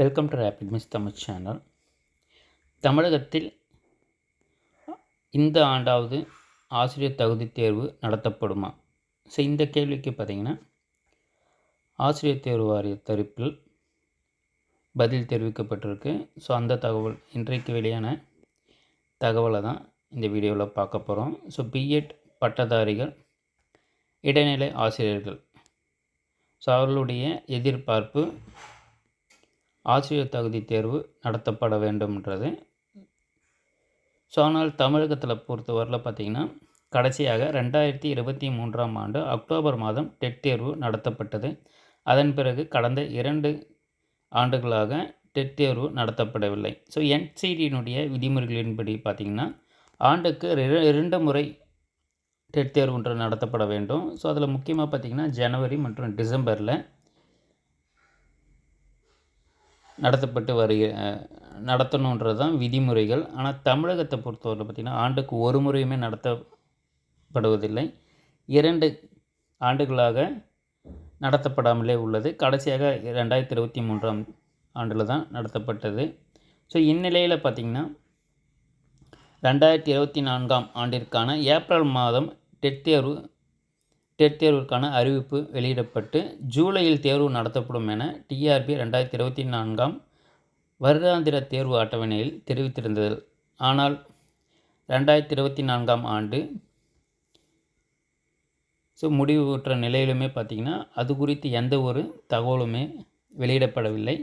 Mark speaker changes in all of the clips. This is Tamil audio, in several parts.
Speaker 1: Welcome to rapid miss Tamil channel தமிழகத்தில் இந்த ஆண்டாவது ஆசிரியர் தகுதி தேர்வு நடத்தப்படுமா? ஸோ இந்த கேள்விக்கு பார்த்தீங்கன்னா ஆசிரியர் தேர்வு வாரிய தரப்பில் பதில் தெரிவிக்கப்பட்டிருக்கு. ஸோ அந்த தகவல் இன்றைக்கு வெளியான தகவலை தான் இந்த வீடியோவில் பார்க்க போகிறோம் ஸோ பிஎட் பட்டதாரிகள் இடைநிலை ஆசிரியர்கள். ஸோ அவர்களுடைய எதிர்பார்ப்பு ஆசிரியர் தகுதி தேர்வு நடத்தப்பட வேண்டும்ன்றது. ஸோ ஆனால் தமிழகத்தில் பொறுத்தவரையில் பார்த்திங்கன்னா கடைசியாக ரெண்டாயிரத்தி இருபத்தி மூன்றாம் ஆண்டு அக்டோபர் மாதம் டெட் தேர்வு நடத்தப்பட்டது. அதன் பிறகு கடந்த இரண்டு ஆண்டுகளாக டெட் தேர்வு நடத்தப்படவில்லை. ஸோ என்சிடியினுடைய விதிமுறைகளின்படி பார்த்திங்கன்னா ஆண்டுக்கு இரண்டு முறை டெட் தேர்வு ஒன்று நடத்தப்பட வேண்டும். ஸோ அதில் முக்கியமாக பார்த்திங்கன்னா ஜனவரி மற்றும் டிசம்பரில் நடத்தப்பட்டு வருக நடத்தணுன்றது தான் விதிமுறைகள். ஆனால் தமிழகத்தை பொறுத்தவரை பார்த்திங்கன்னா ஆண்டுக்கு ஒரு முறையுமே நடத்தப்படுவதில்லை. இரண்டு ஆண்டுகளாக நடத்தப்படாமலே உள்ளது. கடைசியாக ரெண்டாயிரத்தி இருபத்தி மூன்றாம் ஆண்டில் தான் நடத்தப்பட்டது. ஸோ இந்நிலையில் பார்த்திங்கன்னா ரெண்டாயிரத்தி இருபத்தி நான்காம் ஆண்டிற்கான ஏப்ரல் மாதம் டெட் தேர்வு டெட் தேர்விற்கான அறிவிப்பு வெளியிடப்பட்டு ஜூலையில் தேர்வு நடத்தப்படும் என டிஆர்பி ரெண்டாயிரத்தி இருபத்தி நான்காம் வருடாந்திர தேர்வு அட்டவணையில் தெரிவித்திருந்தது. ஆனால் ரெண்டாயிரத்தி இருபத்தி நான்காம் ஆண்டு ஸோ முடிவுற்ற நிலையிலுமே பார்த்திங்கன்னா அது குறித்து எந்த ஒரு தகவலுமே வெளியிடப்படவில்லை.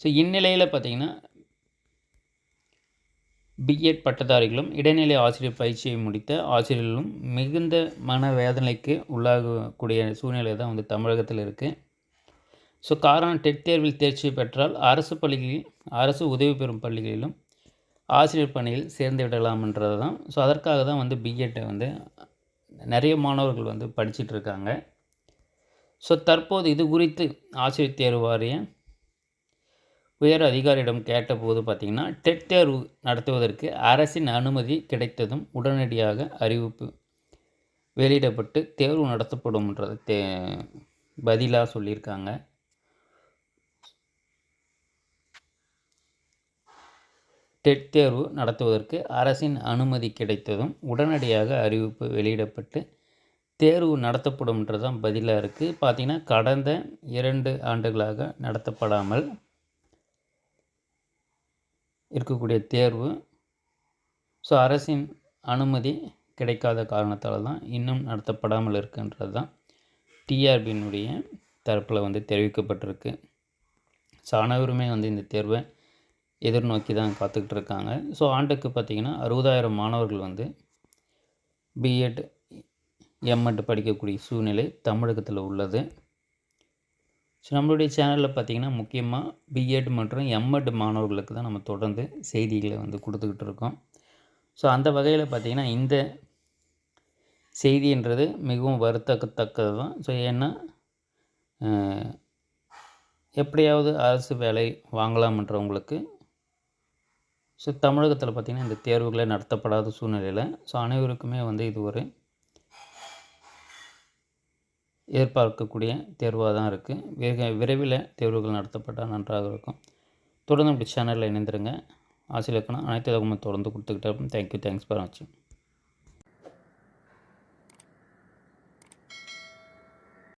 Speaker 1: ஸோ இந்நிலையில் பார்த்திங்கன்னா பிஎட் பட்டதாரிகளும் இடைநிலை ஆசிரியர் பயிற்சியை முடித்த ஆசிரியர்களும் மிகுந்த மனவேதனைக்கு உள்ளாகக்கூடிய சூழ்நிலை தான் வந்து தமிழகத்தில் இருக்குது ஸோ காரணம் டெட் தேர்வில் தேர்ச்சி பெற்றால் அரசு பள்ளிகளில் அரசு உதவி பெறும் பள்ளிகளிலும் ஆசிரியர் பணியில் சேர்ந்து விடலாம்ன்றது தான். ஸோ அதற்காக தான் வந்து பிஎட்டை வந்து நிறைய மாணவர்கள் வந்து படிச்சுட்டு இருக்காங்க. ஸோ தற்போது இது குறித்து ஆசிரியர் தேர்வு வாரியம் உயர் அதிகாரியிடம் கேட்டபோது பார்த்திங்கன்னா டெட் தேர்வு நடத்துவதற்கு அரசின் அனுமதி கிடைத்ததும் உடனடியாக அறிவிப்பு வெளியிடப்பட்டு தேர்வு நடத்தப்படும்ன்றது தே பதிலாக சொல்லியிருக்காங்க. டெட் தேர்வு நடத்துவதற்கு அரசின் அனுமதி கிடைத்ததும் உடனடியாக அறிவிப்பு வெளியிடப்பட்டு தேர்வு நடத்தப்படும்ன்றது தான் பதிலாக இருக்குது பார்த்திங்கன்னா கடந்த இரண்டு ஆண்டுகளாக நடத்தப்படாமல் இருக்கக்கூடிய தேர்வு. ஸோ அரசின் அனுமதி கிடைக்காத காரணத்தால் தான் இன்னும் நடத்தப்படாமல் இருக்குன்றது தான் டிஆர்பியினுடைய தரப்பில் வந்து தெரிவிக்கப்பட்டிருக்கு. ஸோ அனைவருமே வந்து இந்த தேர்வை எதிர்நோக்கி தான் காத்துக்கிட்டு இருக்காங்க ஸோ ஆண்டுக்கு பார்த்திங்கன்னா அறுபதாயிரம் மாணவர்கள் வந்து பிஎட் எம்எட் படிக்கக்கூடிய சூழ்நிலை தமிழகத்தில் உள்ளது. ஸோ நம்மளுடைய சேனலில் பார்த்திங்கன்னா முக்கியமாக பிஎட் மற்றும் எம்எட் மாணவர்களுக்கு தான் நம்ம தொடர்ந்து செய்திகளை வந்து கொடுத்துக்கிட்டு இருக்கோம். ஸோ அந்த வகையில் பார்த்திங்கன்னா இந்த செய்தின்றது மிகவும் வருத்தக்கத்தக்கது தான். ஸோ ஏன்னா எப்படியாவது அரசு வேலை வாங்கலாம்ன்றவங்களுக்கு ஸோ தமிழகத்தில் பார்த்திங்கன்னா இந்த தேர்வுகளை நடத்தப்படாத சூழ்நிலையில் ஸோ அனைவருக்குமே வந்து இது ஒரு எதிர்பார்க்கக்கூடிய தேர்வாக தான் இருக்குது. வெக விரைவில் தேர்வுகள் நடத்தப்பட்டால் நன்றாக இருக்கும். தொடர்ந்து அப்படி சேனலில் இணைந்திருங்க. ஆசிரியருக்கான அனைத்து தகவலும் தொடர்ந்து கொடுத்துக்கிட்டே தேங்க் தேங்க்யூ தேங்க்ஸ் ஃபார் வாட்சிங்